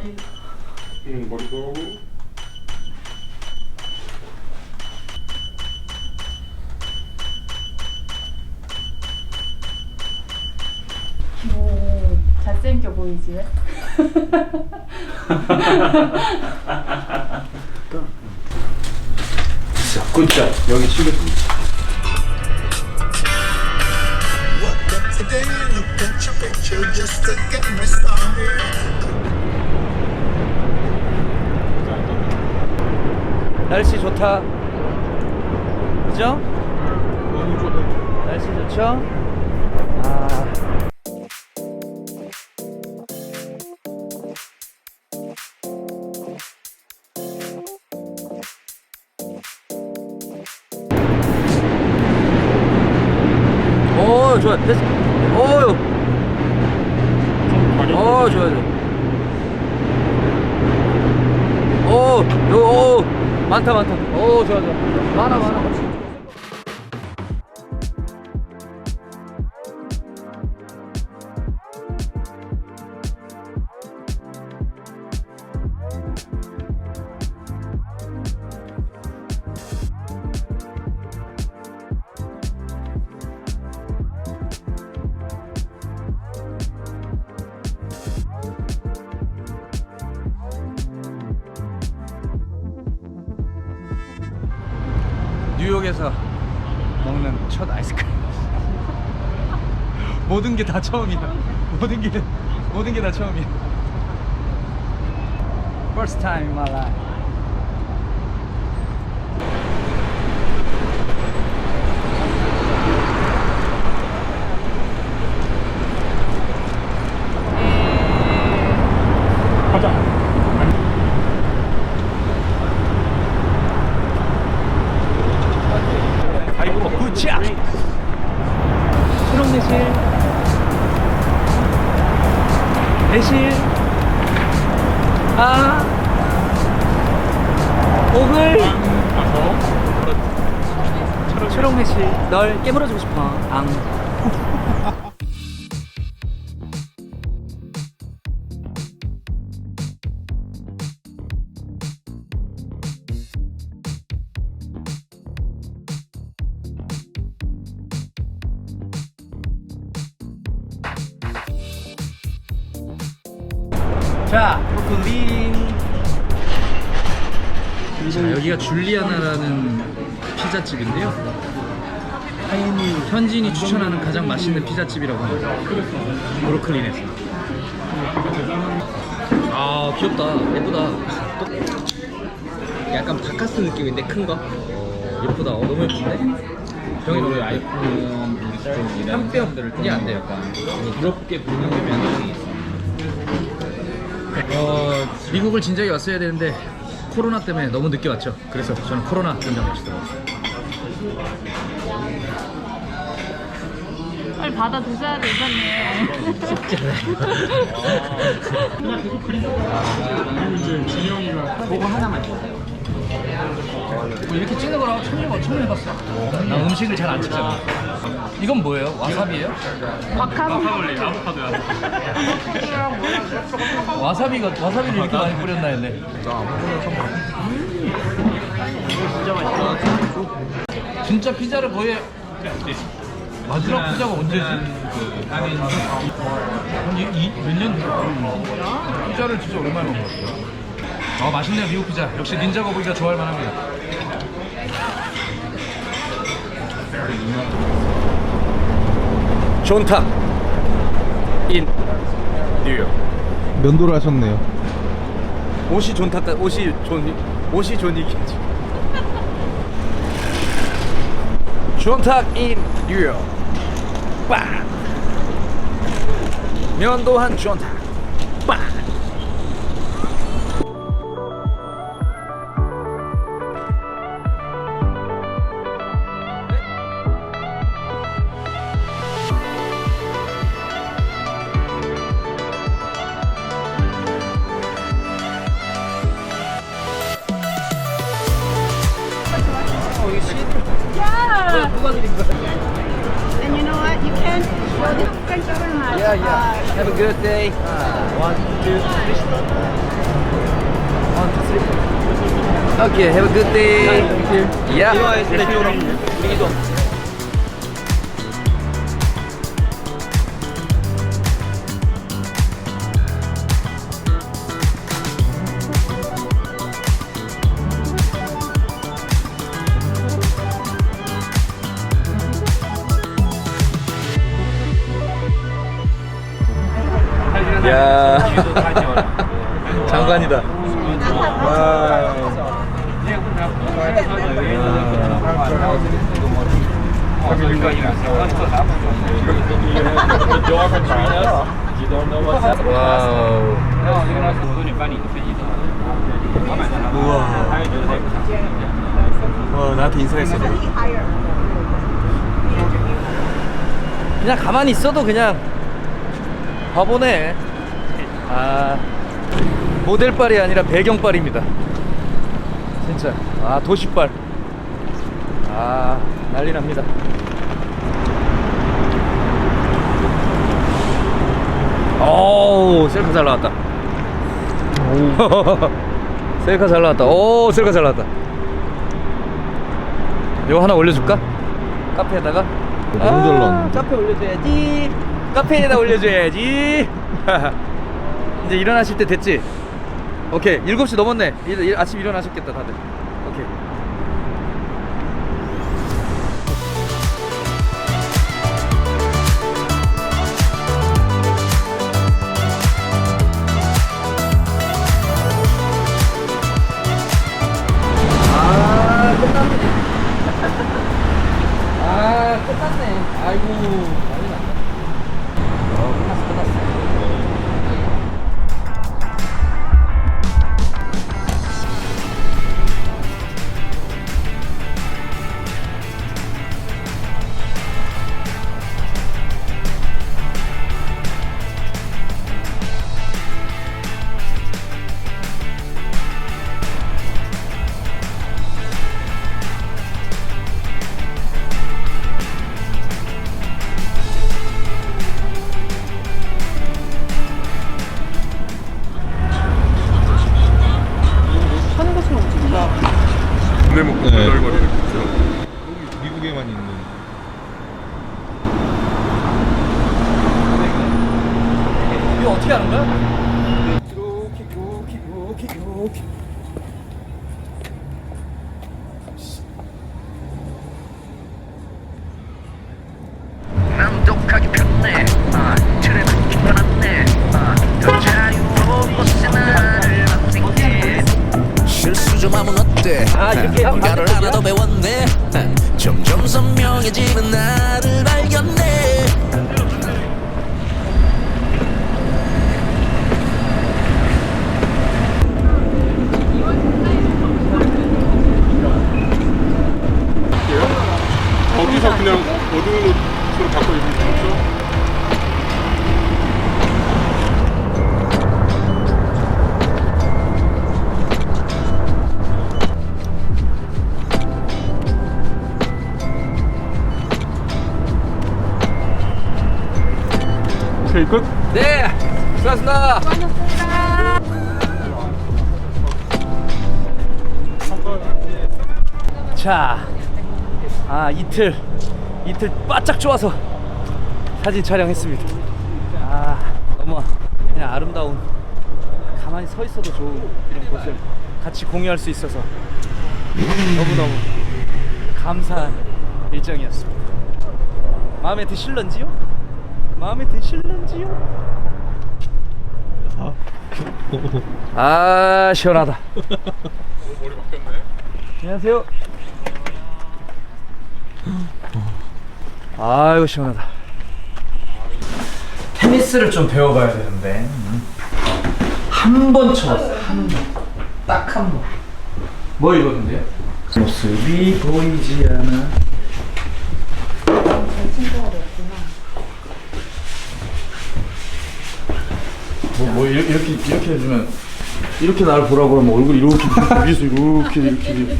머리 응, 머리도 하고. 오 잘생겨 보이지? 굿자 여기 치겠습니다. Woke up today and looked at your picture just to get me started. 날씨 좋다. 그죠? 날씨 좋죠? 아. 오, 좋아. 됐어. 오유. 어, 좋아, 좋아. 오, 많다, 많다. 오, 좋아, 좋아. 많아, 많아. 뉴욕에서 먹는 첫 아이스크림. 모든 게 다 처음이야. 모든 게 모든 게 다 처음이야. First time in my life. 널 깨물어주고 싶어. 앙. 자, 브루클린. 자, 여기가 줄리아나라는 피자집인데요. 현진이 추천하는 가장 맛있는 피자집이라고 합니다. 브루클린에서. 아, 귀엽다. 예쁘다. 약간 바카스 느낌인데 큰 거. 어, 예쁘다. 어, 너무 예쁜데? 병이 너무 아이폰 한뼘 그게 안 돼. 약간 부럽게 보는 면이 있어. 어, 미국을 진작에 왔어야 되는데 코로나 때문에 너무 늦게 왔죠. 그래서 저는 코로나 때문에 왔어요. 빨리 받아 드셔야 돼 이사님 이제 진영이가 그거 하나만 주세요. 뭐 이렇게 찍는 거랑 처음 해봐, 처음 해봤어. 나 음식을 잘 안 찍잖아. 이건 뭐예요? 와사비예요? 박하물 와사비가 와사비를 이렇게 많이 뿌렸나 했네. 진짜 피자를 거의 마지막 피자가 언제지? 한몇년 피자를 진짜 오랜만에 먹은 것 같아요. 아 맛있네요 미국 피자. 역시 닌자 거북이가 좋아할 만합니다. 존탑 인 뉴욕. 면도를 하셨네요. 옷이 존탑 같 옷이 존 옷이 존이겠지. 존탑 인 뉴욕. 빵. 면도한 존탑. 빵. Yeah 누가 드린 거야? And you know what you can show show them how Yeah, yeah. Uh, have a good day. Uh, one, two, three. One, two, three. Okay, have a good day. Thank you. Yeah. 야 장관이다. 와. 와우. 와 나한테 인사했어. 그냥 가만히 있어도 그냥 바보네. 아 모델빨이 아니라 배경빨입니다. 진짜 아 도시빨. 아 난리 납니다. 오 셀카 잘 나왔다. 셀카 잘 나왔다. 오 셀카 잘 나왔다. 이거 하나 올려줄까? 카페에다가 나왔는데? 카페 올려줘야지 카페에다 올려줘야지 이제 일어나실 때 됐지? 오케이 7시 넘었네. 일, 일- 아침 일어나셨겠다 다들. 오케이. 아 아 끝났네. 아이고 수고하셨습니다 자, 아 이틀 이틀 바짝 좋아서 사진 촬영했습니다. 아 너무 그냥 아름다운 가만히 서 있어도 좋은 이런 곳을 같이 공유할 수 있어서 너무 너무 감사한 일정이었습니다. 마음에 드실런지요? 마음에 드실런지요? 아 시원하다. 머리 바뀌었네 안녕하세요. 아이고 시원하다. 테니스를 좀 배워봐야 되는데 한 번 쳐봤어. 한 번. 딱 한 번. 뭐 이거는데요? 모습이 보이지 않아. 뭐, 뭐 이렇게, 이렇게 이렇게 해주면 이렇게 나를 보라고 하면 얼굴 이렇게 위에서 이렇게 이렇게 이렇게.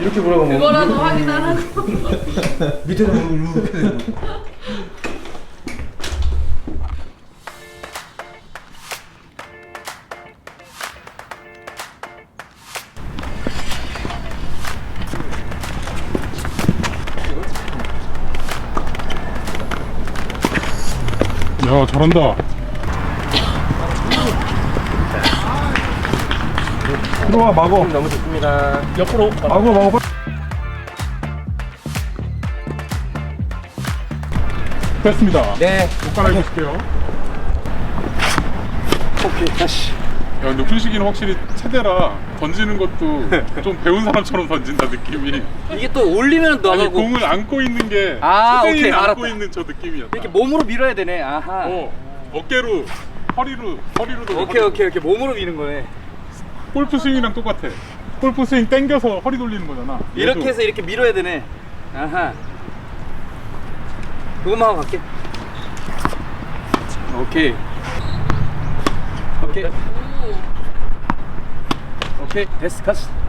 이렇게 보라고 하면 그거라도 확인하라고. 밑에는 얼굴 이렇게 야 잘한다 들어와 마고. 너무 좋습니다. 옆으로 마고 마고. 됐습니다. 네. 옷 갈아입으실게요. 오케이 다시. 야 근데 훈식이는 확실히 체대라 던지는 것도 좀 배운 사람처럼 던진다 느낌이. 이게 또 올리면 아니 나가고 공을 안고 있는 게 아, 체대인 오케이, 안고 알았다. 있는 저 느낌이었다. 이렇게 몸으로 밀어야 되네. 아하. 어 어깨로 허리로 허리로 돌려, 오케이 허리. 오케이 오케이 몸으로 미는 거네. 골프 스윙이랑 똑같아. 골프 스윙 땡겨서 허리 돌리는 거잖아. 이렇게 얘도. 해서 이렇게 밀어야 되네. 아하. 그것만 하고 갈게. 오케이. 오케이. 오케이. 됐어. 갔어. 어,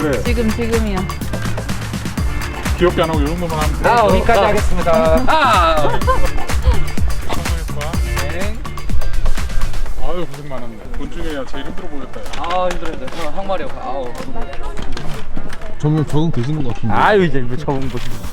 그래 지금 지금이야. 귀엽게 안 하고 이 정도만 하면 돼. 아, 여기까지 하겠습니다. 아. 성공했어. 네. 아유 고생 많았네. 돈 중에 야 제일 힘들어 보였다. 야. 아, 힘들어 힘들어. 형, 항마리 형. 아우. 점점 적응되시는 것 같은데. 아유, 이제 뭐 적응 보시 자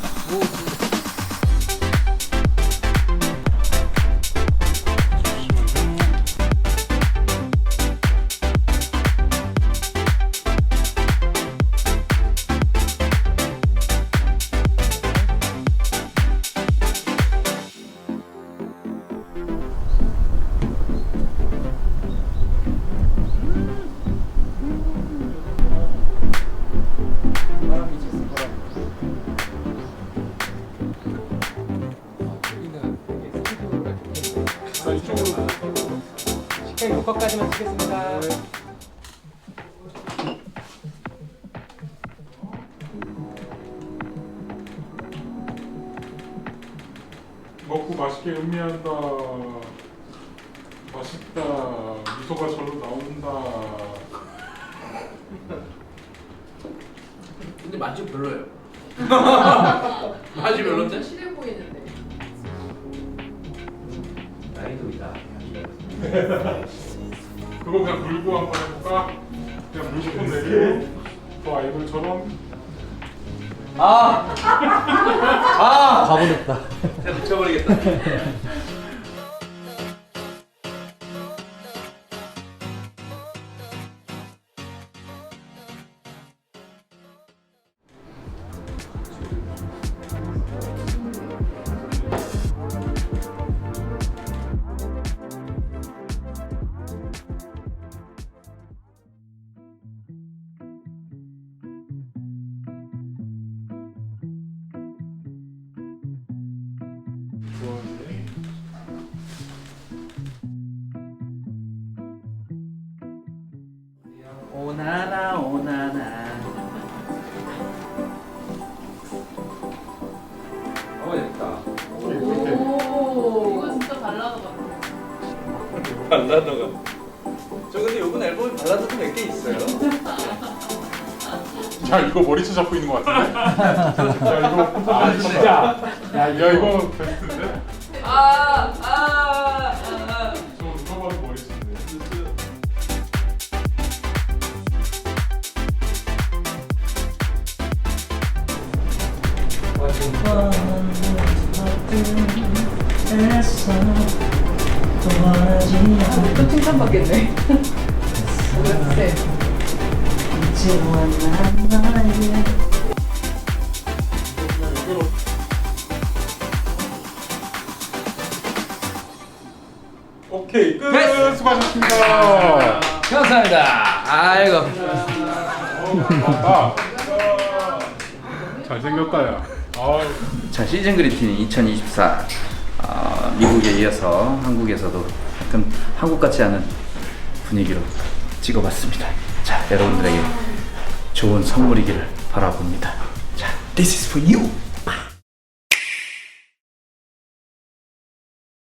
식행 녹화까지만 찍겠습니다. 먹고 맛있게 음미한다. 맛있다. 미소가 절로 나온다. 근데 맛이 별로예요. 맛이 별론데? 실해 보이는데. 나이도 있다. 그거 그냥 물고 한번 해볼까? 그냥 물고 손 내리고 저 아이돌처럼 아! 아! 진짜 미쳐버리겠다. 오나나 오나나. 어 됐다. 오, 이거 진짜 발라드 같아. 발라더가. 저 근데 요번 앨범에 발라드도 몇 개 있어요. 야 이거 머리채 잡고 있는 것 같은데? 야 이거 아 진짜 야, 이거 또 칭찬받겠네. 네. 오케이 끝 네. 수고하셨습니다 감사합니다. 아이고. 아 잘생겼다 야 아유 자 시즌 그리팅 2024 어, 미국에 이어서 한국에서도 약간 한국 같지 않은 분위기로 찍어봤습니다. 자 여러분들에게 좋은 선물이기를 바라봅니다. 자 this is for you.